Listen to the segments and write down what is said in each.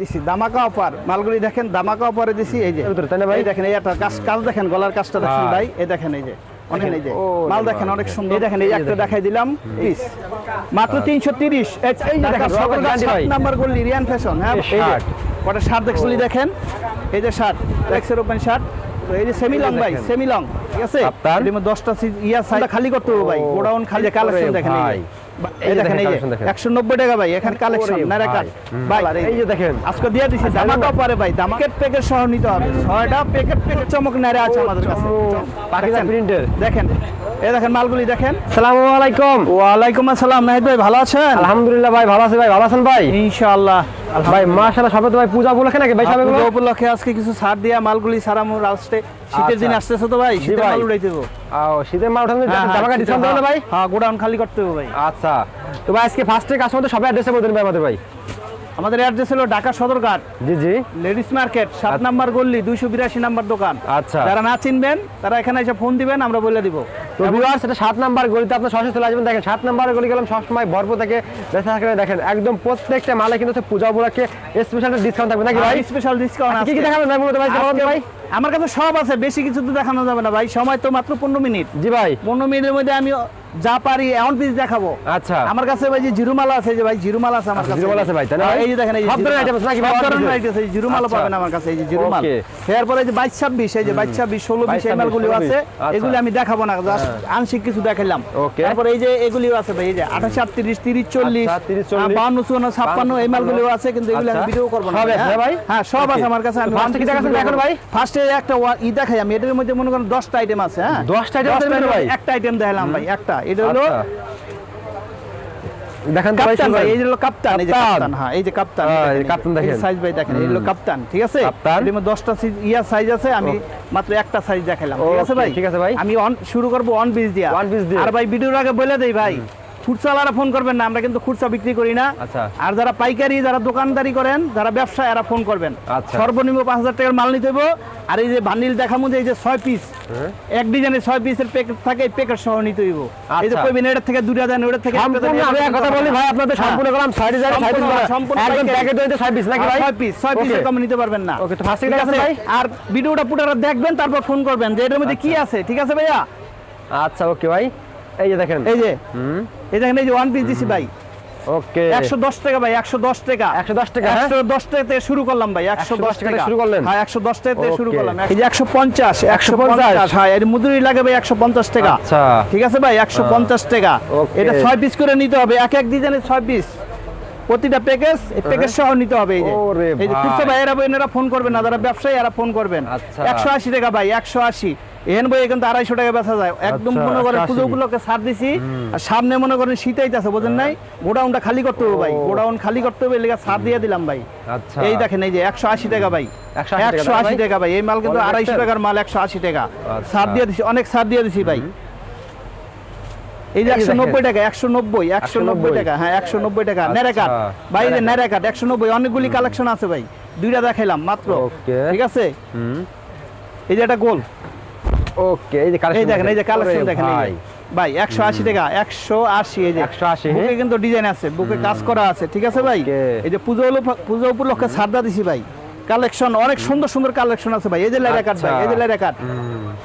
দিছি দামাকা অফার। মালগুলি দেখেন দামাকা অফারে দিছি এই যে। তাই না ভাই? দেখেন এই একটা কাজ কাজ দেখেন গলার কাজটা দেখেন ভাই। ভাই। এই দেখেন এই যে। অনেক এই যে। মাল দেখেন অনেক সুন্দর। দেখেন এই একটা দেখাই দিলাম পিস মাত্র তিনশো তিরিশ। এই যে দেখেন সকল নাম্বার গলি রিয়ান ফ্যাশন হ্যাঁ? এই এই যে কটা শার্ট দেখছিলি দেখেন? এই যে শার্ট এক্সের ওপেন শার্ট এই যে সেমি লং ভাই সেমি লং ঠিক আছে? এর মধ্যে দশটা সিজ ইয়া সাইজ খালি করতে হবে ভাই। গোডাউন খালি কালেকশন দেখেন এই একশো নব্বই টাকা ভাই এখানে কালেকশন নারা ভাই। ভাই এই যে দেখেন। আজকে দিয়ে দিছি দামাকা পারে ভাই দামাকেট প্যাকেট সহ নিতে হবে। ছয়টা প্যাকেট প্যাকেট চমক নারে আছে আমাদের কাছে। পাকিস্তান প্রিন্টের দেখেন এই দেখেন মালগুলি দেখেন। সালামু আলাইকুম। ওয়ালাইকুম আসসালাম। নাহিদ ভাই ভালো আছেন? আলহামদুলিল্লাহ ভাই ভালো আছে ভাই ভালো আছেন ভাই? ইনশাআল্লাহ। ভাই মাশাআল্লাহ সবে তো ভাই পূজা উপলক্ষে নাকি ভাই সবে পুজো উপলক্ষে আজকে কিছু ছাড় দিয়া মালগুলি সারামু রাস্তে শীতের দিন আচ্ছা। আসতেছে তো ভাই শীতের। মাল উড়াইতে দেবো। আও শীতের মাল উঠানো হ্যাঁ, টাকা ডিসকাউন্ট দেবেন ভাই হ্যাঁ গোডাউন খালি করতে হবে ভাই আচ্ছা তো ভাই আজকে ফার্স্টে কাস্টমার সবাই অ্যাড্রেসে বলতেন ভাই আমাদের ভাই আমাদের অ্যাড্রেস হলো ঢাকা সদরঘাট। জি জি। লেডিস মার্কেট সাত নাম্বার গল্লি দুইশো বিরাশি নাম্বার দোকান। আচ্ছা। যারা না চিনবেন তারা এখানে এসে ফোন দিবেন আমরা বলে দিব। তো ভিউয়ার্স এটা সাত নাম্বার গলিতে আপনার সরাসরি চলে আসবেন। দেখেন সাত নাম্বার গলি গেলাম সবসময় ভরপুর থেকে। বেঁচে থাকলে দেখেন একদম প্রত্যেকটা মালে কিন্তু পূজা উপলক্ষে স্পেশাল ডিসকাউন্ট থাকবে নাকি ভাই? স্পেশাল ডিসকাউন্ট আজকে কি কি দেখাবেন ভাই মূলত ভাই ভাই। আমার কাছে সব আছে বেশি কিছু তো দেখানো যাবে না ভাই। সময় তো মাত্র পনেরো মিনিট। জি ভাই। পনেরো মিনিটের মধ্যে আমি যা পারি এমন পিস দেখাবো আচ্ছা আমার কাছে ভাই যে জিরুমালা আছে যে ভাই জিরুমালা আছে আমার কাছে জিরুমালা আছে ভাই, হ্যাঁ, ভাই? এই যে দেখেন এই সব ধরনের জিরুমালা। items নাকি? সব ধরনের items, এই জিরুমালা আচ্ছা। পাবেন আমার কাছে এই যে জিরুমাল. এরপরে এই যে বাইশ ছাব্বিশ এই যে বাইশ ছাব্বিশ ষোলো বিশ 22, এই মালগুলো আছে আচ্ছা। এগুলি আমি দেখাবো না জাস্ট আংশিক কিছু দেখাইলাম. তারপরে এই যে এগুলিও আছে ভাই এই যে আঠাশ আটত্রিশ তিরিশ চল্লিশ আচ্ছা, 30, 40, বাউন্ন চুয়ান্ন ছাপ্পান্ন এই মালগুলিও আছে কিন্তু এগুলি আমি আচ্ছা। ভিডিও করব না সব আছে, হ্যাঁ? ভাই? হ্যাঁ সব আছে আমার কাছে আমি এ কি দেখাচ্ছেন এখন ভাই? ফার্স্টে একটা ই দেখাই আমি এটার মধ্যে মনে করেন দশটা আইটেম আছে হ্যাঁ 10টা item দশটা দেখাবেন item, ভাই? একটা আইটেম দেখালাম ভাই একটা এটা হলো আচ্ছা। দেখেন কাপ্তান ভাই এই যে হলো কাপ্তান এই যে কাপ্তান। কাপ্তান হ্যাঁ এই যে কাপ্তান হ্যাঁ, কাপ্তান দেখেন। সাইজ ভাই দেখেন এই হলো কাপ্তান ঠিক আছে কাপ্তান। এর মধ্যে 10টা সাইজ ইয়া সাইজ আছে আমি মাত্র একটা সাইজ দেখালাম ঠিক আছে ভাই ঠিক আছে ভাই। আমি অন শুরু করব অন পিস দিয়া অন দিয়ে। আর ভাই ভিডিওর আগে বলে দেই ভাই খুচরাওয়ালা ফোন করবেন না আমরা কিন্তু খুচরা বিক্রি করি না আচ্ছা। আর যারা পাইকারি যারা দোকানদারি করেন যারা ব্যবসা এরা ফোন করবেন আচ্ছা। সর্বনিম্ন পাঁচ হাজার টাকার মাল নিতে হইব আর এই যে বান্ডিল দেখামু যে এই যে ছয় পিস হ্যাঁ। এক ডিজাইনের ছয় পিসের প্যাকেট থাকে এই প্যাকেট সহ নিতে হইব এই যে আচ্ছা। কইবেন এটার থেকে দুটা দেন ওটার থেকে আমি এক কথা বলি ভাই আপনাদের হ্যাঁ। সম্পূর্ণ করলাম ডিজাইন ছয় পিস সম্পূর্ণ- একদম প্যাকেট হইতে ছয় পিস নাকি ভাই ছয় পিস ছয় পিসের. কমে নিতে পারবেন না Okay, তো ঠিক আছে ভাই? আর ভিডিওটা পুরোটা দেখবেন তারপর ফোন করবেন যে এটার মধ্যে কি। আছে ঠিক আছে ভাইয়া আচ্ছা ওকে ভাই এই যে দেখেন। এই যে। এই দেখেন এই যে ওয়ান পিস দিছি ভাই। ওকে। 110 টাকা ভাই 110 টাকা। 110 টাকা হ্যাঁ? শুরু করলাম ভাই 110 টাকা। শুরু করলেন? হ্যাঁ শুরু করলাম। এই যে 150 150 হ্যাঁ লাগে ভাই 150 টাকা। আচ্ছা। ঠিক আছে ভাই 150 টাকা। এটা ছয় পিস করে নিতে হবে এক এক ডিজাইনে ছয় পিস প্রতিটা প্যাকেজ প্যাকেজ সহ নিতে হবে এই যে। ভাই। এরা ফোন করবেন না যারা ব্যবসায়ী এরা ফোন করবেন। আচ্ছা। 180 টাকা ভাই 180 এন বই আড়াইশো টাকা বেচা যায়। আচ্ছা, একদম মনে করেন পুজো দিছি। সামনে মনে করেন শীতাইতেছে বোঝেন নাই? হ্যাঁ। গোডাউনটা খালি করতে হবে ভাই। গোডাউন খালি করতে হবে এলাকা দিয়ে দিলাম ভাই। আচ্ছা। এই দেখেন এই যে একশো আশি টাকা ভাই। একশো আশি টাকা ভাই? এই মাল কিন্তু আড়াইশো টাকার মাল একশো আশি টাকা। আচ্ছা। দিয়ে দিছি অনেক দিয়ে দিছি ভাই। এই যে একশো নব্বই টাকা একশো নব্বই একশো নব্বই টাকা হ্যাঁ একশো নব্বই টাকা। ন্যারেকাট ভাই যে ন্যারেকাট একশো নব্বই অনেকগুলি কালেকশন আছে ভাই। দুইটা দেখাইলাম মাত্র। ঠিক আছে? এই যে একটা গোল। ওকে এই যে কালেকশন দেখেন এই যে কালেকশন দেখেন ভাই। ভাই একশো আশি টাকা একশো আশি এই যে। 180, বুকে? কিন্তু ডিজাইন আছে বুকে কাজ করা আছে ঠিক আছে ভাই? এই যে পূজা হলো পুজো উপলক্ষে সারদা দিছি ভাই। কালেকশন অনেক সুন্দর সুন্দর কালেকশন আছে ভাই। এই যে লাইরা কাট ভাই আচ্ছা। এই যে লাইরা কাট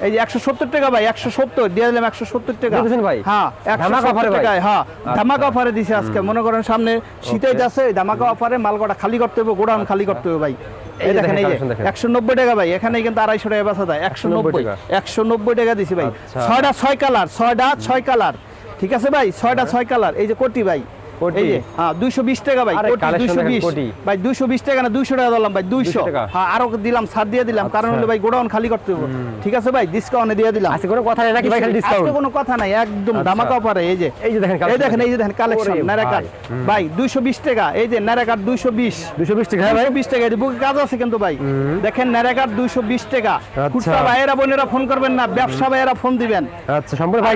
এই যে একশো সত্তর টাকা ভাই একশো সত্তর দিয়ে দিলাম একশো সত্তর টাকা। দিতেছেন ভাই? হ্যাঁ একশো ধামাকা সত্তর ভাই? টাকায় হ্যাঁ আচ্ছা। ধামাকা অফারে দিছে আজকে। মনে করেন সামনে শীতেই যাচ্ছে ধামাকা অফারে মালগোটা খালি করতে হবে গোডাউন খালি করতে হবে ভাই। এই দেখেন এই যে collection দেখেন। একশো নব্বই টাকা ভাই এখানে কিন্তু আড়াইশো টাকা বেচা যায়। একশো 190 নব্বই টাকা। একশো নব্বই টাকা দিছি ভাই। আচ্ছা। ছয়টা ছয় কালার ছয়টা ছয় কালার। ঠিক আছে ভাই? ছয়টা ছয় কালার। এই যে কোটি ভাই হ্যাঁ দুইশো বিশ টাকা ভাই আরে কোটি collection দুইশো বিশ। ভাই দুইশো বিশ টাকা না দুইশো টাকা দিলাম ভাই দুইশো হ্যাঁ আরও দিলাম ছাড় দিয়ে দিলাম কারণ হলো ভাই গোডাউন খালি করতে হবে। ঠিক আছে ভাই ডিসকাউন্টে দিয়ে দিলাম। আজকে কোনো কথা নেই নাকি ভাই খালি ডিসকাউন্ট কোনো কথা নাই একদম আচ্ছা। ধামাকা অফারে এই যে। এই যে দেখেন এই দেখেন এই যে দেখেন। কালেকশন ওরে নারাকাট ভাই। ভাই দুইশো বিশ টাকা এই যে নারাকাট দুইশো বিশ। 220 টাকা ভাই? বিশ টাকা বুকে কাজ আছে কিন্তু ভাই। দেখেন নারাকাট দুইশো বিশ টাকা। আচ্ছা। খুচরা ভাইয়েরা বোনেরা ফোন করবেন না ব্যবসা ভাইয়েরা ফোন দিবেন। আচ্ছা সম্পূর্ণ ভাই?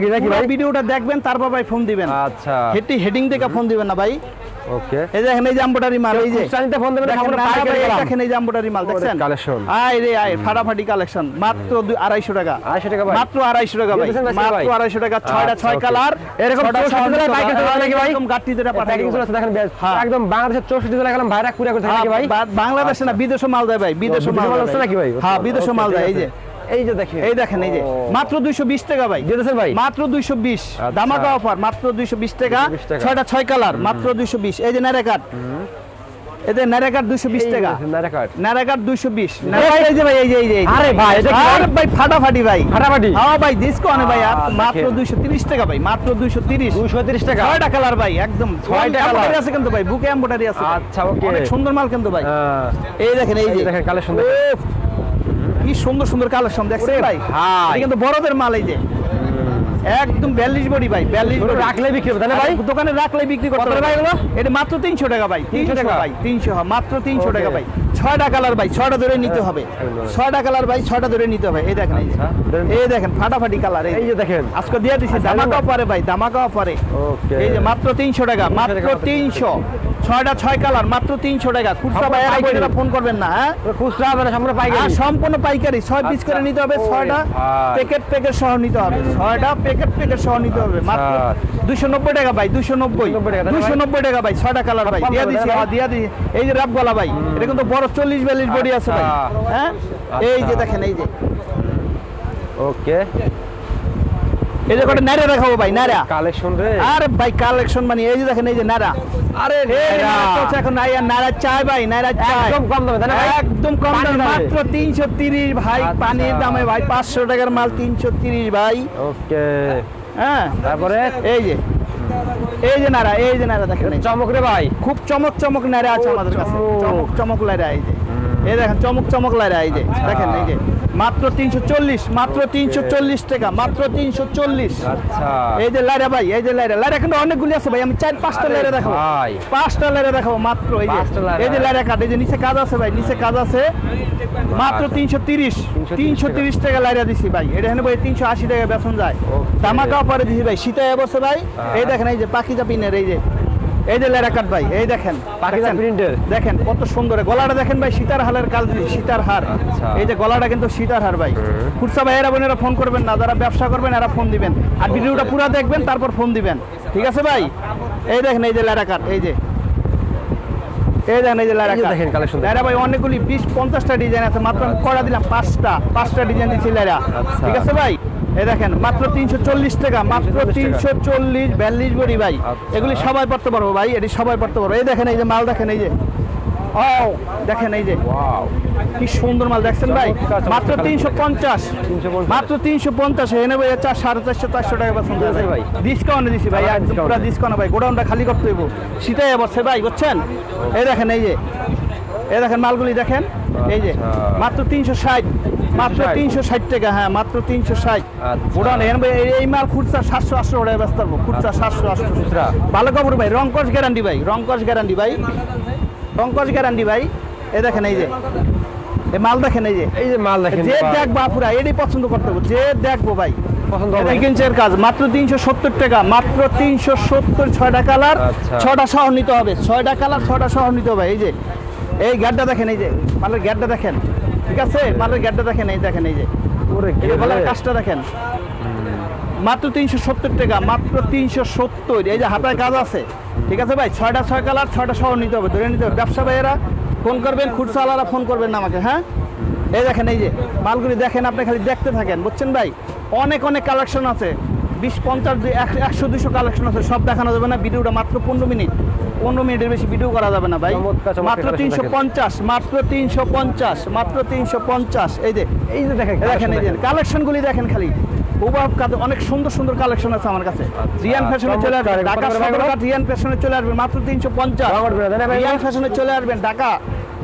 ভিডিওটা দেখবেন তারপর ভাই ফোন দিবেন। আচ্ছা। হেডি হেডিং থেকে ফোন দিবেন না ভাই ওকে এই দেখেন এই যে মাল এই যে খুচরা ফোন দেবেন দেখেন এই যে মাল দেখছেন collection। আয় রে আয় ফাটাফাটি কালেকশন মাত্র দুই- আড়াইশো টাকা 250 টাকা ভাই। মাত্র আড়াইশো টাকা ভাই মাত্র ভাই? আড়াইশো টাকা ছয়টা আচ্ছা, ছয় okay। কালার এরকম ছয়টা 64 ছয় জেলায় পাইকারি চলে নাকি ভাই? একদম গাড়ি ধরে পাঠাই দেবো। চলে দেখেন। হ্যাঁ। একদম বাংলাদেশের চৌষট্টি জেলা গেলাম ভাইরা কুড়িয়া করে থাকে নাকি ভাই বাংলাদেশে না বিদেশে মাল দেয় ভাই বিদেশে বিদেশে মাল আছে নাকি ভাই? হ্যাঁ বিদেশে মাল দেয় এই যে এই যে দেখেন। এই দেখেন এই যে। মাত্র দুইশো বিশ টাকা ভাই। দিতেছেন ভাই? মাত্র দুইশো বিশ। আচ্ছা। দামাকা অফার মাত্র দুইশো বিশ টাকা। 220 টাকা। ছয়টা ছয় কালার মাত্র দুইশো বিশ। এই যে নারেকাট এদের নারেকাট দুইশো বিশ টাকা। নারাকাট নারাকাট দুইশো বিশ। এই যে ভাই এই যে এই যে আরে ভাই, এটা কি ভাই? আরে ভাই ফাটাফাটি ভাই। ফাটাফাটি? হ্যাঁ ভাই ডিসকাউন্ট ভাই আর মাত্র দেখেন। দুইশো তিরিশ টাকা ভাই মাত্র দুইশো তিরিশ। দুশো তিরিশ টাকা। ছয়টা কালার ভাই একদম। ছয়টা ছয়টা colour। কালার আছে কিন্তু ভাই বুকে এম্বোটারি আছে। আচ্ছা, okay। অনেক সুন্দর মাল কিন্তু ভাই। এই দেখেন এই যে। দেখেন কালেকশন দেখেন। কি সুন্দর সুন্দর কালেকশন দেখছেন দেখছে ভাই? হ্যাঁ কিন্তু বড়দের মাল এই যে। একদম বিয়াল্লিশ বডি ভাই বিয়াল্লিশ বড়ি। রাখলে বিক্রি হবে তাহলে ভাই? দোকানে রাখলে বিক্রি করতে পারবে ভাই এটা মাত্র তিনশো টাকা ভাই 300 তিনশো টাকা? ভাই তিনশো মাত্র তিনশো. টাকা ভাই। ছয়টা কালার ভাই ছয়টা ধরে নিতে হবে। ছয়টা কালার ভাই ছয়টা ধরে নিতে হবে। এই দেখেন এই আচ্ছা, দেখেন ফাটাফাটি কালার এই যে দেখেন। আজকে দিয়ে দিছি আচ্ছা, দামাকা একদম। ভাই অফারে ওকে এই যে মাত্র তিনশো টাকা মাত্র তিনশো ছয়টা ছয় কালার মাত্র তিনশো টাকা। খুচরা ভাই পাইকারি। ফোন করবেন না হ্যাঁ? খুচরা হবে না সম্পূর্ণ পাইকারি। সম্পূর্ণ পাইকারি ছয় পিস আচ্ছা। করে নিতে হবে ছয়টা প্যাকেট প্যাকেট সহ নিতে হবে। ছয়টা প্যাকেট প্যাকেট সহ নিতে হবে মাত্র। দুশো নব্বই টাকা ভাই দুশো নব্বই। 290 টাকা, দুশো ভাই? নব্বই টাকা ভাই ছয়টা কালার ভাই দিয়া হ্যাঁ, দিয়া দিছি এই যে রাব গলা ভাই এটা কিন্তু বড় চল্লিশ বিয়াল্লিশ বডি আছে ভাই। আচ্ছা। হ্যাঁ? এই যে আচ্ছা। দেখেন এই যে। ওকে। এই যে কটা নাড়া দেখাবো ভাই কালেকশন রে। আরে ভাই কালেকশন মানে এই যে দেখেন এই যে আরে এখন নাই চাই ভাই চাই। একদম কম দামে না একদম কম দামে। মাত্র ভাই আচ্ছা। পানির দামে ভাই টাকার মাল তিনশো তিরিশ ভাই। ওকে। হ্যাঁ? তারপরে? এই যে। এই যে নারা এই যে নারা দেখেন। চমক রে ভাই। খুব চমক চমক নারা আছে আমাদের কাছে। চমক। চমক লাইরা এই যে। এই দেখেন চমক চমক লাইরা এই যে দেখেন এই যে। মাত্র তিনশো চল্লিশ মাত্র তিনশো চল্লিশ টাকা মাত্র তিনশো চল্লিশ। আচ্ছা। এই যে লাইরা ভাই এই যে লাইরা। লাইরা কিন্তু অনেকগুলি আছে ভাই আমি চার পাঁচটা লাইরা দেখাবো। ভাই। পাঁচটা লাইরা দেখাবো মাত্র এই যে। এই যে লাইরা কাট এই যে নিচে কাজ আছে ভাই নিচে কাজ আছে। মাত্র তিনশো তিরিশ তিনশো তিরিশ টাকা। লাইরা দিছি ভাই। এটা এখানে ভাই তিনশো আশি টাকা বেতন যায়. দামাকা পরে দিছি ভাই শীতে বসে ভাই। এই দেখেন এই যে পাখি চাপিনের এই যে। এই যে লাইরা কাট ভাই এই দেখেন পাকিস্তান প্রিন্টের। দেখেন কত সুন্দর। গলাটা দেখেন ভাই সীতার হালের কাল সীতার হার। আচ্ছা। এই যে গলাটা কিন্তু সীতার হার ভাই। খুরসা ভাই এরা বোনেরা ফোন করবেন না যারা ব্যবসা করবেন এরা ফোন দিবেন। আর ভিডিওটা পুরো দেখবেন তারপর ফোন দিবেন। ঠিক আছে ভাই? এই দেখেন এই যে লেরা কাট এই যে। এই দেখেন এই যে লেরা এই দেখেন দেখেন। লেরা ভাই অনেকগুলি বিশ পঞ্চাশটা ডিজাইন আছে মাত্র করা দিলাম পাঁচটা পাঁচটা ডিজাইন দিচ্ছি লেরা। আচ্ছা। ঠিক আছে ভাই? এই দেখেন মাত্র তিনশো চল্লিশ টাকা মাত্র 340 তিনশো চল্লিশ বিয়াল্লিশ বড়ি ভাই। আচ্ছা। এগুলি সবাই পড়তে পারব ভাই এটি সবাই পড়তে পারব। এই দেখেন এই যে মাল দেখেন এই যে। ও দেখেন এই যে। কি সুন্দর মাল দেখছেন ভাই। মাত্র তিনশো পঞ্চাশ। মাত্র তিনশো পঞ্চাশ এনে ভাই চার সাড়ে চারশো চারশো টাকা বেতন দেয় ভাই। ডিসকাউন্ট দিছি ভাই একদম পুরো ডিসকাউন্ট ভাই। গোডাউনটা খালি করতে হইব। শীতে বসে ভাই বুঝছেন? এই দেখেন এই যে। এই দেখেন মালগুলি দেখেন। এই যে আচ্ছা। মাত্র তিনশো ষাট মাত্র তিনশো ষাট টাকা হ্যাঁ মাত্র তিনশো ষাট। আচ্ছা। গোডাউন এই- মাল খুচরা সাতশো আটশো টাকা ব্যস্ত পারব খুচরা সাতশো আটশো। খুচরা। ভালো খবর ভাই রংকশ গ্যারান্টি ভাই রংকশ গ্যারান্টি ভাই। রংকশ গ্যারান্টি ভাই। এই দেখেন এই যে এই মাল দেখেন এই যে। এই যে মাল দেখেন যে। দেখব আপুরা এটাই পছন্দ করতে হবে যে দেখব ভাই। পছন্দ হবে। ইঞ্চের কাজ মাত্র তিনশো সত্তর টাকা মাত্র তিনশো সত্তর ছয়টা কালার আচ্ছা। ছটা শহর নিতে হবে ছয়টা কালার ছটা শহর নিতে হবে এই যে। এই গ্যাটটা দেখেন এই যে মালের গ্যাটটা দেখেন। ঠিক আছে? মালের গ্যাটটা দেখেন এই দেখেন এই যে। গলার কাজটা দেখেন। মাত্র তিনশো সত্তর টাকা মাত্র তিনশো সত্তর। এই যে হাতায় কাজ আছে। ঠিক আছে ভাই? ছয়টা ছয় কালার ছয়টা শহর নিতে হবে ধরে নিতে হবে। ব্যবসা ভাইয়েরা ফোন করবেন খুচরাওয়ালারা ফোন করবেন না আমাকে হ্যাঁ? এই দেখেন এই যে মালগুলি দেখেন আপনি খালি দেখতে থাকেন। বুঝছেন ভাই? অনেক অনেক কালেকশন আছে। বিশ পঞ্চাশ দুই একশো দুশো কালেকশন আছে সব দেখানো যাবে না ভিডিওটা মাত্র পনেরো মিনিট। পনেরো মিনিটের বেশি ভিডিও করা যাবে না ভাই। মাত্র তিনশো। পঞ্চাশ মাত্র তিনশো পঞ্চাশ মাত্র তিনশো পঞ্চাশ। এই যে এই যে দেখেন দেখেন এই যে দেখেন। কালেকশনগুলি দেখেন খালি। হুবাব অনেক সুন্দর সুন্দর কালেকশন আছে আমার কাছে। রিয়ান ফ্যাশনে চলে আসবেন ঢাকা রিয়ান ফ্যাশনে চলে আসবেন মাত্র তিনশো পঞ্চাশ? রিয়ান ফ্যাশনে চলে আসবেন ঢাকা।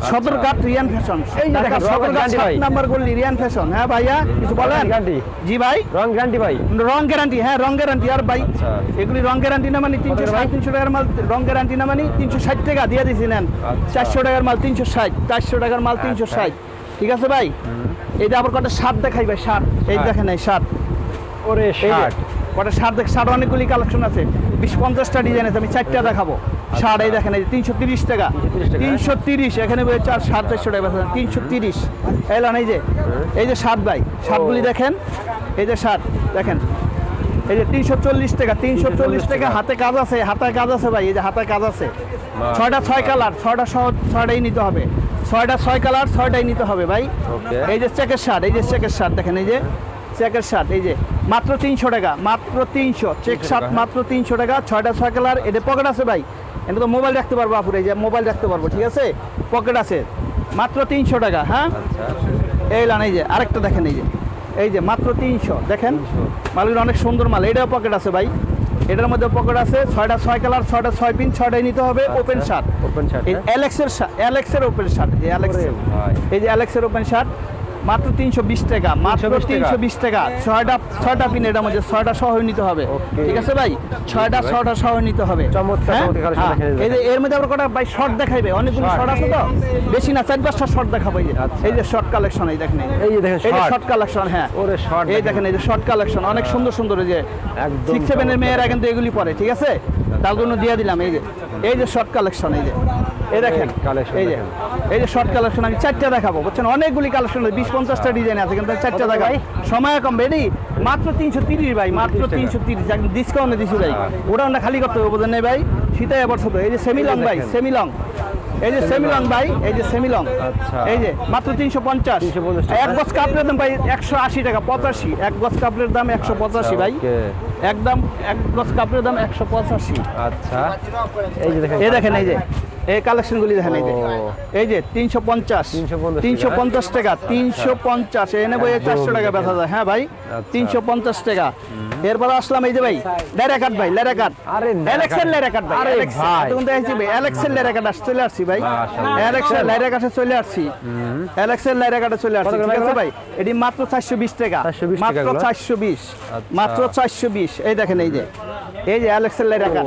সদরঘাট রিয়ান ফ্যাশন। এই যে দেখেন, সদরঘাট সাত। নাম্বার গলি রিয়ান ফ্যাশন। হ্যাঁ ভাইয়া কিছু বলেন? গ্যারান্টি। জি ভাই। রং গ্যারান্টি ভাই। রং গ্যারান্টি হ্যাঁ রং গ্যারান্টি। আর ভাই আচ্ছা। এগুলি রং গ্যারান্টি না মানে তিনশো? ষাট তিনশো টাকার মাল রং গ্যারান্টি না মানে তিনশো ষাট টাকা দিয়ে দিছি নেন। আচ্ছা। চারশো টাকার মাল তিনশো ষাট চারশো টাকার মাল তিনশো ষাট। ঠিক আছে ভাই? এটা আবার কটা শার্ট দেখাই ভাই শার্ট। এই শার্ট। দেখেন এই শার্ট। ওরে শার্ট। ওটা শার্ট দেখ শার্ট অনেকগুলি কালেকশন আছে। বিশ পঞ্চাশটা ডিজাইন আছে আমি চারটা দেখাবো। শার্ট এই দেখেন এই যে তিনশো তিরিশ টাকা। তিনশো তিরিশ এখানে বই চার সাড়ে চারশো টাকা তিনশো তিরিশ। এলাম এই যে এই যে শার্ট ভাই শার্টগুলি দেখেন এই যে শার্ট দেখেন। এই যে তিনশো চল্লিশ টাকা তিনশো চল্লিশ টাকা হাতে কাজ আছে হাতে কাজ আছে ভাই এই যে হাতে কাজ আছে। ছয়টা ছয় কালার ছয়টা সহ ছয়টাই নিতে হবে। ছয়টা ছয় কালার ছয়টাই নিতে হবে ভাই। এই যে চেকের শার্ট এই যে চেকের শার্ট দেখেন এই যে। চেকের শার্ট এই যে মাত্র তিনশো টাকা মাত্র তিনশো চেক শার্ট মাত্র তিনশো টাকা ছয়টা ছয় কালার এটা পকেট আছে ভাই এটা তো মোবাইল রাখতে পারব আপুর এই যে মোবাইল রাখতে পারব ঠিক আছে? পকেট আছে মাত্র তিনশো টাকা হ্যাঁ? এই লান এই যে আরেকটা দেখেন এই যে এই যে মাত্র তিনশো দেখেন? মালগুলো অনেক সুন্দর মাল এটাও পকেট আছে ভাই। এটার মধ্যে পকেট আছে ছয়টা ছয় কালার ছয়টা ছয় পিন ছয়টাই নিতে হবে ওপেন শার্ট ওপেন শার্ট এই অ্যালেক্সের অ্যালেক্সের ওপেন শার্ট এই অ্যালেক্সের এই যে অ্যালেক্সের ওপেন শার্ট মাত্র তিনশো বিশ টাকা মাত্র তিনশো বিশ টাকা। ছয়টা ছয়টা পিন এটার মধ্যে ছয়টা সহ নিতে হবে। ঠিক আছে ভাই? ছয়টা ছয়টা সহ নিতে হবে। হ্যাঁ? হ্যাঁ। এই যে এর মধ্যে আবার কটা? ভাই শর্ট দেখাইবে। অনেকগুলো শর্ট আছে তো? বেশি না চার পাঁচটা শর্ট দেখাবো এই যে। আচ্ছা। শর্ট কালেকশন এই দেখেন। এই যে দেখেন শর্ট কালেকশন হ্যাঁ। ওরে short এই দেখেন। এই যে শর্ট কালেকশন অনেক সুন্দর সুন্দর এই যে একদম সিক্স সেভেনের। মেয়েরা কিন্তু এগুলি পরে ঠিক আছে? তার জন্য দিয়ে দিলাম এই যে। এই যে শর্ট কালেকশন এই যে। এই দেখেন এই এই যে এই যে শর্ট কালেকশন আমি চারটা দেখাবো বুঝছেন? অনেকগুলি কালেকশন বিশ পঞ্চাশটা ডিজাইন আছে কিন্তু চারটা দেখাই সময় কম রেডি মাত্র তিনশো তিরিশ ভাই মাত্র তিনশো তিরিশ ডিসকাউন্টে দিছি ভাই। হ্যাঁ। খালি করতে হবে বোঝেন ভাই? শীতায় আবার এই যে সেমিলং ভাই। সেমিলং এই যে সেমিলং ভাই এই যে সেমিলং আচ্ছা। এই যে মাত্র তিনশো পঞ্চাশ। এক গজ কাপড়ের দাম ভাই একশো আশি টাকা পঁচাশি। এক গজ কাপড়ের দাম একশো পঁচাশি ভাই। একদম এক গজ কাপড়ের দাম একশো পঁচাশি। আচ্ছা। এই যে দেখেন। এই দেখেন এই যে। এই কালেকশনগুলি দেখেন এই যে। এই যে তিনশো পঞ্চাশ। তিনশো পঞ্চাশ টাকা। তিনশো পঞ্চাশ এনে বই চারশো টাকা বেচা যায়। হ্যাঁ ভাই আচ্ছা। তিনশো পঞ্চাশ টাকা। এরপর আসলাম এই যে ভাই লেরাকাট ভাই লেরাকাট আরে অ্যালেক্সের লেরাকাট ভাই। এতক্ষণ দেখেছি ভাই। অ্যালেক্সের লেরাকাট আস চলে আসছি ভাই। অ্যালেক্সের লেরাকাটে চলে আসছি। অ্যালেক্সের লেরাকাটে চলে আসছি ঠিক আছে ভাই? এটি মাত্র চারশো বিশ টাকা। 420 মাত্র চারশো বিশ আচ্ছা। মাত্র চারশো বিশ। এই দেখেন এই যে। এই যে অ্যালেক্সের এই দেখেন।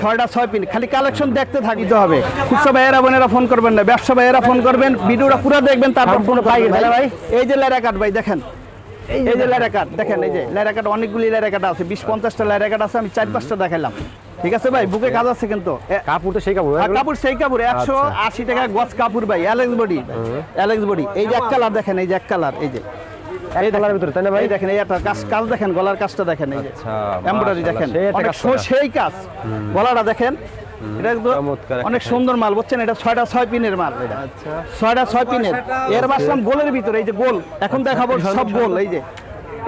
ছয়টা ছয় পিন খালি কালেকশন দেখতে থাকিতে হবে। খুচরা ভাইয়েরা বোনেরা ফোন করবেন না ব্যবসা ভাইয়েরা ফোন করবেন ভিডিওটা পুরো দেখবেন তারপর ফোন ভাই। ভাই? এই যে ভাই দেখেন। এই যে দেখেন। এই যে অনেকগুলি লেরাকাট আছে বিশ পঞ্চাশটা লেরাকাট আছে আমি চার পাঁচটা দেখাইলাম। ঠিক আছে ভাই? বুকে কাজ আছে কিন্তু। কাপড় তো সেই কাপড় আর কাপড় সেই কাপড় একশো আচ্ছা। আশি টাকা গজ কাপড় ভাই অ্যালেক্স বডি অ্যালেক্স বডি এই যে এক কালার দেখেন এই যে এক কালার এই যে। এই দেখেন, ভিতরে, তাই না ভাই? দেখেন এই একটা কাজ কাজ দেখেন গলার কাজটা দেখেন এই যে আচ্ছা, এমব্রয়ডারি দেখেন। অনেক। সেই কাজ। গলাটা দেখেন এটা অনেক সুন্দর মাল বুঝছেন? এটা ছয়টা ছয় পিনের মাল। এটা আচ্ছা। ছয়টা ছয় পিনের। এর বাসলাম গোলের ভিতরে এই যে গোল। এখন দেখাবো সব গোল এই যে।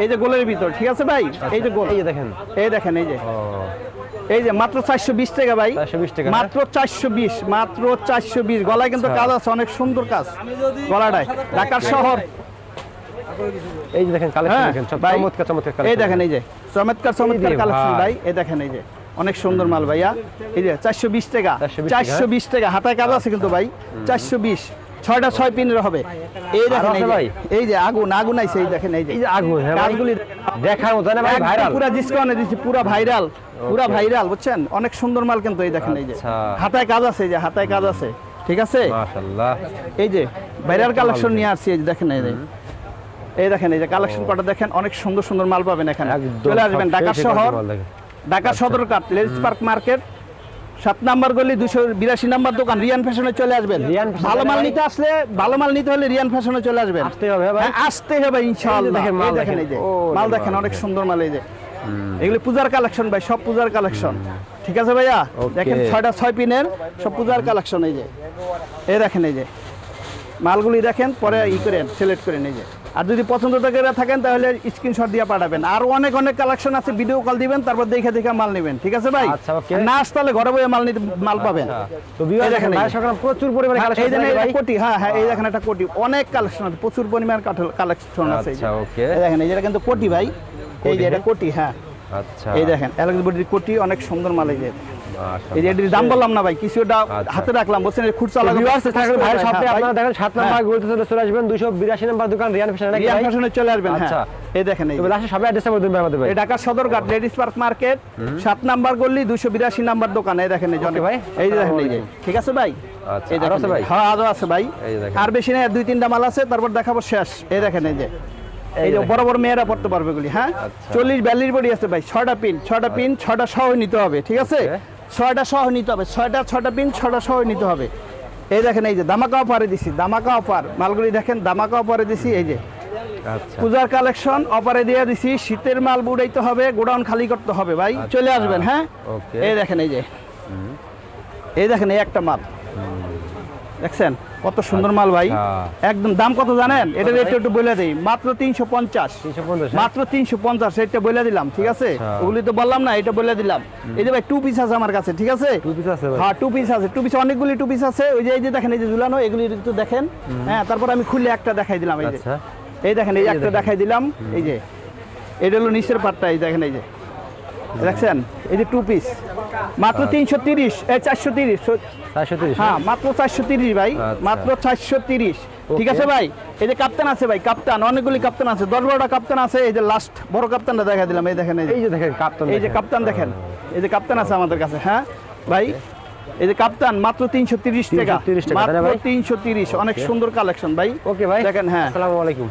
এই যে গোলের ভিতর ঠিক আছে ভাই? এই যে গোল। এই যে দেখেন। এই দেখেন এই যে। এই যে মাত্র চারশো বিশ টাকা ভাই। 420 মাত্র চারশো বিশ মাত্র চারশো বিশ। গলায় কিন্তু আচ্ছা। কাজ আছে অনেক সুন্দর কাজ। গলাটায়। ঢাকার শহর। এই যে দেখেন কালেকশন হ্যাঁ দেখেন সব চমৎকার চমৎকার এই দেখেন এই যে চমৎকার চমৎকার কালেকশন ভাই। এই দেখেন এই যে অনেক সুন্দর মাল ভাইয়া। এই যে চারশো বিশ টাকা 420 টাকা, চারশো বিশ টাকা হাতায় কাজ আছে কিন্তু ভাই চারশো বিশ ছয়টা ছয় পিনের হবে। এই দেখেন এই ভাই? এই যে আগুন আগুন আইছে এই দেখেন এই যে। এই যে আগুন হ্যাঁ? কাজগুলি দেখার মতো ভাই ভাইরাল পুরা ডিসকাউন্টে দিচ্ছি পুরা ভাইরাল পুরা ভাইরাল বুঝছেন? অনেক সুন্দর মাল কিন্তু এই দেখেন এই যে। আচ্ছা। হাতায় কাজ আছে এই যে হাতায় কাজ আছে ঠিক আছে? মাশাআল্লাহ। এই যে ভাইরাল কালেকশন নিয়ে আসছি এই যে দেখেন এই যে। এই দেখেন এই যে কালেকশন কটা দেখেন অনেক সুন্দর সুন্দর মাল পাবেন এখানে। চলে আসবেন সব ঢাকা শহর Dhaka Sadarghat ladies park market সাত নাম্বার গলি দুশো বিরাশি নাম্বার দোকান রিয়ান ফ্যাশনে চলে আসবেন। ভালো মাল নিতে আসলে ভালো মাল নিতে হলে রিয়ান ফ্যাশনে চলে আসবেন। আসতে হবে ভাই। হ্যাঁ, আসতে হবে ইনশাআল্লাহ। দেখেন মাল দেখেন। এই যে মাল দেখেন অনেক সুন্দর মাল এই যে। এগুলি পূজার কালেকশন ভাই সব পূজার কালেকশন ঠিক আছে ভাইয়া? দেখেন ছয়টা ছয় পিনের সব পূজার কালেকশন এই যে। এই দেখেন এই যে। মালগুলি দেখেন পরে ই করেন সিলেক্ট করেন এই যে। আর যদি পছন্দ থাকেন তাহলে স্ক্রিনশট দিয়ে পাঠাবেন। আর অনেক অনেক কালেকশন আছে ভিডিও কল দিবেন তারপর দেখে দেখে মাল নেবেন ঠিক আছে ভাই? আচ্ছা, না আসতে হলে ঘরে বসে মাল নিতে মাল পাবেন। আচ্ছা, তো বিবাহ দেখেন। প্রচুর পরিমাণে হ্যাঁ, কালেকশন এই দেখেন কোটি হ্যাঁ হ্যাঁ এই দেখেন একটা কোটি। অনেক কালেকশন আছে প্রচুর পরিমাণ কালেকশন আছে। আচ্ছা. এই দেখেন এই কিন্তু কোটি ভাই। এই যে এটা কোটি হ্যাঁ। আচ্ছা। এই দেখেন বডির কোটি অনেক সুন্দর মাল এই যে। এই এটির দাম বললাম না ভাই কিছুটা আচ্ছা। হাতে রাখলাম বলছেন খুচরা তো লাগাবো। viewers থাকলে ভাই শপে আপনারা দেখেন সাত নাম্বার। চলে চলে আসবেন 282 নাম্বার দোকান রিয়ান ফ্যাশন রিয়ান ফ্যাশনে চলে আসবেন আচ্ছা। এই দেখেন এই লাস্টে সবাই অ্যাড্রেসটা বলে দিন ভাই আমাদের ভাই। এই Dhaka Sadarghat ladies park market সাত নাম্বার গল্লি দুশো নাম্বার দোকান এই দেখেন এই যে Okay, অনেক- ভাই। এই দেখেন এই ঠিক আছে ভাই? আচ্ছা, এই আছে ভাই? হ্যাঁ আরও আছে ভাই। আর বেশি না দুই তিনটা মাল আছে তারপর দেখাবো শেষ। এই দেখেন এই যে। এই যে বড় বড় মেয়েরা পড়তে পারবে হ্যাঁ? আচ্ছা। চল্লিশ বিয়াল্লিশ বডি আছে ভাই ছয়টা পিন ছটা পিন ছটা সহ নিতে হবে ঠিক আছে. ছয়টা সহ নিতে হবে। ছয়টা ছয়টা পিন ছটা সহ নিতে হবে। এই দেখেন এই যে দামাকা অফারে দিছি দামাকা অফার। মালগুলি দেখেন দামাকা অফারে দিছি এই যে। আচ্ছা। পূজার কালেকশন অফারে দিয়ে দিছি শীতের মাল বুড়াইতে হবে গোডাউন খালি করতে হবে ভাই। চলে আসবেন হ্যাঁ? এই দেখেন এই যে। এই দেখেন এই একটা মাল। দেখছেন? কত সুন্দর মাল ভাই। আচ্ছা। একদম দাম কত জানেন? এটা রেট একটু বলে দিই। মাত্র তিনশো পঞ্চাশ। মাত্র তিনশো পঞ্চাশ এটা বলে দিলাম ঠিক আছে? আচ্ছা। ওগুলি তো বললাম না এটা বলে দিলাম। এই যে ভাই টু পিস আছে আমার কাছে ঠিক আছে? হ্যাঁ টু পিস আছে। টু পিস অনেকগুলি টু পিস আছে। ওই যে এই যে দেখেন এই যে ঝুলানো এগুলি একটু দেখেন। হ্যাঁ তারপর আমি খুলে একটা দেখাই দিলাম এই যে। আচ্ছা। এই দেখেন এই এই একটা দেখাই দিলাম এই যে। এটা হলো নিচের পাটটা এই দেখেন এই যে। দেখছেন? এই যে টু পিস মাত্র তিনশো তিরিশ চারশো তিরিশ। হ্যাঁ মাত্র চারশো তিরিশ ভাই আচ্ছা। মাত্র চারশো তিরিশ। ঠিক আছে ভাই? এই যে কাপ্তান আছে ভাই কাপ্তান অনেকগুলি কাপ্তান আছে। দশ বারোটা কাপ্তান আছে এই যে লাস্ট বড় কাপ্তানটা দেখা দিলাম এই দেখেন এই যে। দেখেন কাপ্তান এই যে কাপ্তান দেখেন। এই যে কাপ্তান আছে আমাদের কাছে হ্যাঁ? ভাই এই যে কাপ্তান মাত্র তিনশো তিরিশ টাকা। 330 টাকা, মাত্র ভাই? তিনশো তিরিশ অনেক সুন্দর কালেকশন ভাই। ওকে ভাই। দেখেন হ্যাঁ। আসসালামু আলাইকুম।